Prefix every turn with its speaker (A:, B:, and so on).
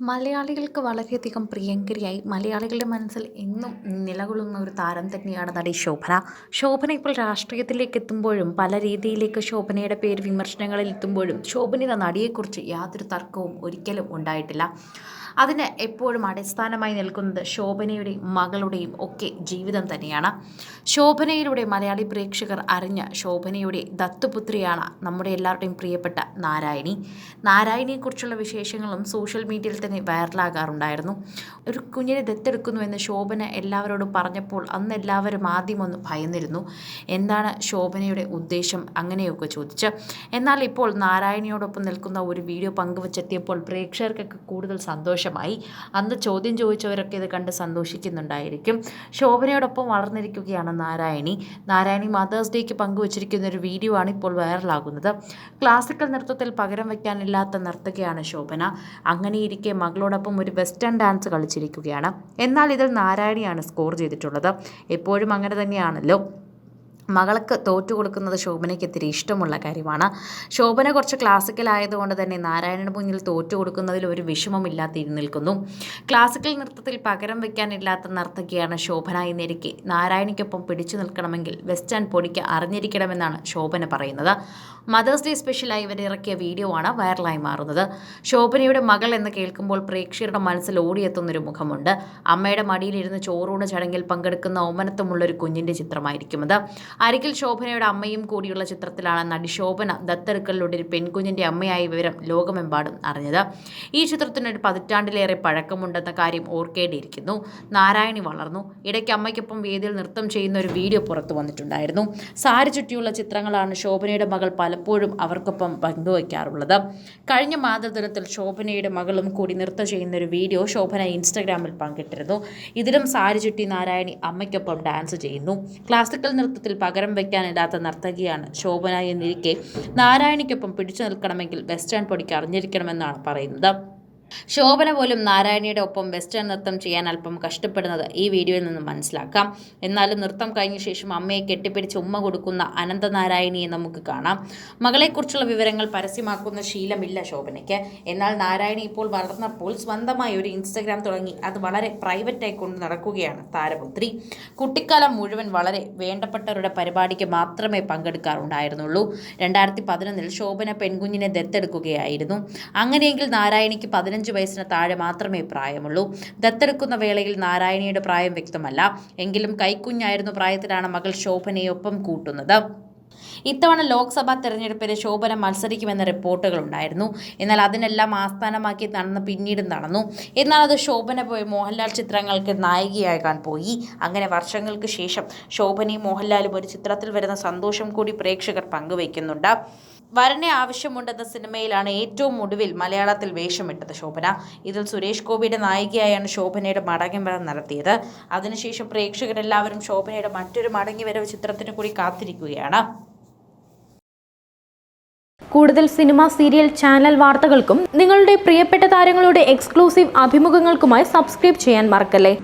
A: മലയാളികൾക്ക് വളരെയധികം പ്രിയങ്കരിയായി. മലയാളികളുടെ മനസ്സിൽ എന്നും നിലകൊള്ളുന്ന ഒരു താരം തന്നെയാണ് നടി ശോഭന. ശോഭന ഇപ്പോൾ രാഷ്ട്രീയത്തിലേക്ക് എത്തുമ്പോഴും പല രീതിയിലേക്ക് ശോഭനയുടെ പേര് വിമർശനങ്ങളിൽ എത്തുമ്പോഴും ശോഭന നടിയെക്കുറിച്ച് യാതൊരു തർക്കവും ഒരിക്കലും ഉണ്ടായിട്ടില്ല. അതിന് എപ്പോഴും അടിസ്ഥാനമായി നിൽക്കുന്നത് ശോഭനയുടെയും മകളുടെയും ഒക്കെ ജീവിതം തന്നെയാണ്. ശോഭനയിലൂടെ മലയാളി പ്രേക്ഷകർ അറിഞ്ഞ ശോഭനയുടെ ദത്തുപുത്രിയാണ് നമ്മുടെ എല്ലാവരുടെയും പ്രിയപ്പെട്ട നാരായണി. നാരായണിയെക്കുറിച്ചുള്ള വിശേഷങ്ങളും സോഷ്യൽ മീഡിയയിൽ തന്നെ വൈറലാകാറുണ്ടായിരുന്നു. ഒരു കുഞ്ഞിനെ ദത്തെടുക്കുന്നു എന്ന് ശോഭന എല്ലാവരോടും പറഞ്ഞപ്പോൾ അന്ന് എല്ലാവരും ആദ്യം ഒന്ന് ഭയന്നിരുന്നു. എന്താണ് ശോഭനയുടെ ഉദ്ദേശം? അങ്ങനെയൊക്കെ ചോദിച്ച്. എന്നാൽ ഇപ്പോൾ നാരായണിയോടൊപ്പം നിൽക്കുന്ന ഒരു വീഡിയോ പങ്കുവച്ചെത്തിയപ്പോൾ പ്രേക്ഷകർക്കൊക്കെ കൂടുതൽ സന്തോഷമായി. അന്ന് ചോദ്യം ചോദിച്ചവരൊക്കെ ഇത് കണ്ട് സന്തോഷിക്കുന്നുണ്ടായിരിക്കും. ശോഭനയോടൊപ്പം വളർന്നിരിക്കുകയാണ് നാരായണി. നാരായണി മദേഴ്സ് ഡേക്ക് പങ്കുവച്ചിരിക്കുന്ന ഒരു വീഡിയോ ആണ് ഇപ്പോൾ വൈറലാകുന്നത്. ക്ലാസിക്കൽ നൃത്തത്തിൽ പകരം വയ്ക്കാനില്ലാത്ത നർത്തകയാണ് ശോഭന. അങ്ങനെയിരിക്കെ മകളോടൊപ്പം ഒരു വെസ്റ്റേൺ ഡാൻസ് കളിച്ചിരിക്കുകയാണ്. എന്നാൽ ഇതിൽ നാരായണിയാണ് സ്കോർ ചെയ്തിട്ടുള്ളത്. എപ്പോഴും അങ്ങനെ തന്നെയാണല്ലോ. മകൾക്ക് തോറ്റു കൊടുക്കുന്നത് ശോഭനയ്ക്ക് ഇത്തിരി ഇഷ്ടമുള്ള കാര്യമാണ്. ശോഭന കുറച്ച് ക്ലാസിക്കൽ ആയതുകൊണ്ട് തന്നെ നാരായണൻ മുന്നിൽ തോറ്റു കൊടുക്കുന്നതിൽ ഒരു വിഷമമില്ലാതെ നിൽക്കുന്നു. ക്ലാസിക്കൽ നൃത്തത്തിൽ പകരം വയ്ക്കാനില്ലാത്ത നർത്തകിയാണ് ശോഭന എന്നിരിക്കെ നാരായണിക്കൊപ്പം പിടിച്ചു നിൽക്കണമെങ്കിൽ വെസ്റ്റേൺ പൊടിക്ക് അറിഞ്ഞിരിക്കണമെന്നാണ് ശോഭന പറയുന്നത്. മദേഴ്സ് ഡേ സ്പെഷ്യലായി ഇവർ ഇറക്കിയ വീഡിയോ ആണ് വൈറലായി മാറുന്നത്. ശോഭനയുടെ മകൾ എന്ന് കേൾക്കുമ്പോൾ പ്രേക്ഷകരുടെ മനസ്സിൽ ഓടിയെത്തുന്നൊരു മുഖമുണ്ട്. അമ്മയുടെ മടിയിലിരുന്ന് ചോറൂണ് ചടങ്ങിൽ പങ്കെടുക്കുന്ന ഓമനത്വമുള്ളൊരു കുഞ്ഞിന്റെ ചിത്രമായിരിക്കും അത്. അരികിൽ ശോഭനയുടെ അമ്മയും കൂടിയുള്ള ചിത്രത്തിലാണ് നടി ശോഭന ദത്തെടുക്കലിലൂടെ ഒരു പെൺകുഞ്ഞിന്റെ അമ്മയായ വിവരം ലോകമെമ്പാടും അറിഞ്ഞത്. ഈ ചിത്രത്തിന് ഒരു പതിറ്റാണ്ടിലേറെ പഴക്കമുണ്ടെന്ന കാര്യം ഓർക്കേണ്ടിയിരിക്കുന്നു. നാരായണി വളർന്നു. ഇടയ്ക്ക് അമ്മയ്ക്കൊപ്പം വേദിയിൽ നൃത്തം ചെയ്യുന്ന ഒരു വീഡിയോ പുറത്തു വന്നിട്ടുണ്ടായിരുന്നു. സാരി ചുറ്റിയുള്ള ചിത്രങ്ങളാണ് ശോഭനയുടെ മകൾ പലപ്പോഴും അവർക്കൊപ്പം പങ്കുവയ്ക്കാറുള്ളത്. കഴിഞ്ഞ മാതൃദിനത്തിൽ ശോഭനയുടെ മകളും കൂടി നൃത്തം ചെയ്യുന്ന ഒരു വീഡിയോ ശോഭന ഇൻസ്റ്റഗ്രാമിൽ പങ്കിട്ടിരുന്നു. ഇതിലും സാരി ചുറ്റി നാരായണി അമ്മയ്ക്കൊപ്പം ഡാൻസ് ചെയ്യുന്നു. ക്ലാസിക്കൽ നൃത്തത്തിൽ പകരം വയ്ക്കാനില്ലാത്ത നർത്തകിയാണ് ശോഭന എന്നിരിക്കെ നാരായണിക്കൊപ്പം പിടിച്ചു നിൽക്കണമെങ്കിൽ വെസ്റ്റേൺ പൊടിക്ക് അറിഞ്ഞിരിക്കണമെന്നാണ് പറയുന്നത്. ശോഭന പോലും നാരായണിയുടെ ഒപ്പം വെസ്റ്റേൺ നൃത്തം ചെയ്യാൻ അല്പം കഷ്ടപ്പെടുന്നത് ഈ വീഡിയോയിൽ നിന്ന് മനസ്സിലാക്കാം. എന്നാലും നൃത്തം കഴിഞ്ഞ ശേഷം അമ്മയെ കെട്ടിപ്പിടിച്ച് ഉമ്മ കൊടുക്കുന്ന അനന്തനാരായണിയെ നമുക്ക് കാണാം. മകളെക്കുറിച്ചുള്ള വിവരങ്ങൾ പരസ്യമാക്കുന്ന ശീലമില്ല ശോഭനയ്ക്ക്. എന്നാൽ നാരായണി ഇപ്പോൾ വളർന്നപ്പോൾ സ്വന്തമായി ഒരു ഇൻസ്റ്റഗ്രാം തുടങ്ങി. അത് വളരെ പ്രൈവറ്റായി കൊണ്ട് നടക്കുകയാണ് താരപുത്രി. കുട്ടിക്കാലം മുഴുവൻ വളരെ വേണ്ടപ്പെട്ടവരുടെ പരിപാടിക്ക് മാത്രമേ പങ്കെടുക്കാറുണ്ടായിരുന്നുള്ളൂ. രണ്ടായിരത്തി പതിനൊന്നിൽ ശോഭന പെൺകുഞ്ഞിനെ ദത്തെടുക്കുകയായിരുന്നു. അങ്ങനെയെങ്കിൽ നാരായണിക്ക് പതിനഞ്ച് വയസ്സിന് താഴെ മാത്രമേ പ്രായമുള്ളൂ. ദത്തെടുക്കുന്ന വേളയിൽ നാരായണിയുടെ പ്രായം വ്യക്തമല്ല. എങ്കിലും കൈക്കുഞ്ഞായിരുന്ന പ്രായത്തിലാണ് മകൾ ശോഭനയൊപ്പം കൂട്ടുന്നത്. ഇത്തവണ ലോക്സഭാ തെരഞ്ഞെടുപ്പിന് ശോഭന മത്സരിക്കുമെന്ന റിപ്പോർട്ടുകളുണ്ടായിരുന്നു. എന്നാൽ അതിനെല്ലാം ആസ്ഥാനമാക്കി നടന്ന് പിന്നീട് നടന്നു. എന്നാൽ അത് ശോഭന പോയി മോഹൻലാൽ ചിത്രങ്ങൾക്ക് നായികയാകാൻ പോയി. അങ്ങനെ വർഷങ്ങൾക്ക് ശേഷം ശോഭനയും മോഹൻലാലും ഒരു ചിത്രത്തിൽ വരുന്ന സന്തോഷം കൂടി പ്രേക്ഷകർ പങ്കുവയ്ക്കുന്നുണ്ട്. വരനെ ആവശ്യമുണ്ടെന്ന സിനിമയിലാണ് ഏറ്റവും ഒടുവിൽ മലയാളത്തിൽ വേഷമിട്ടത് ശോഭന. ഇതിൽ സുരേഷ് ഗോപിയുടെ നായികയായാണ് ശോഭനയുടെ മടങ്ങിവരവ് നടത്തിയത്. അതിനുശേഷം പ്രേക്ഷകരെല്ലാവരും ശോഭനയുടെ മറ്റൊരു മടങ്ങിവരവ് ചിത്രത്തിന് കൂടി കാത്തിരിക്കുകയാണ്.
B: കൂടുതൽ സിനിമ സീരിയൽ ചാനൽ വാർത്തകൾക്കും നിങ്ങളുടെ പ്രിയപ്പെട്ട താരങ്ങളുടെ എക്സ്ക്ലൂസീവ് അഭിമുഖങ്ങൾക്കുമായി സബ്സ്ക്രൈബ് ചെയ്യാൻ മറക്കല്ലേ?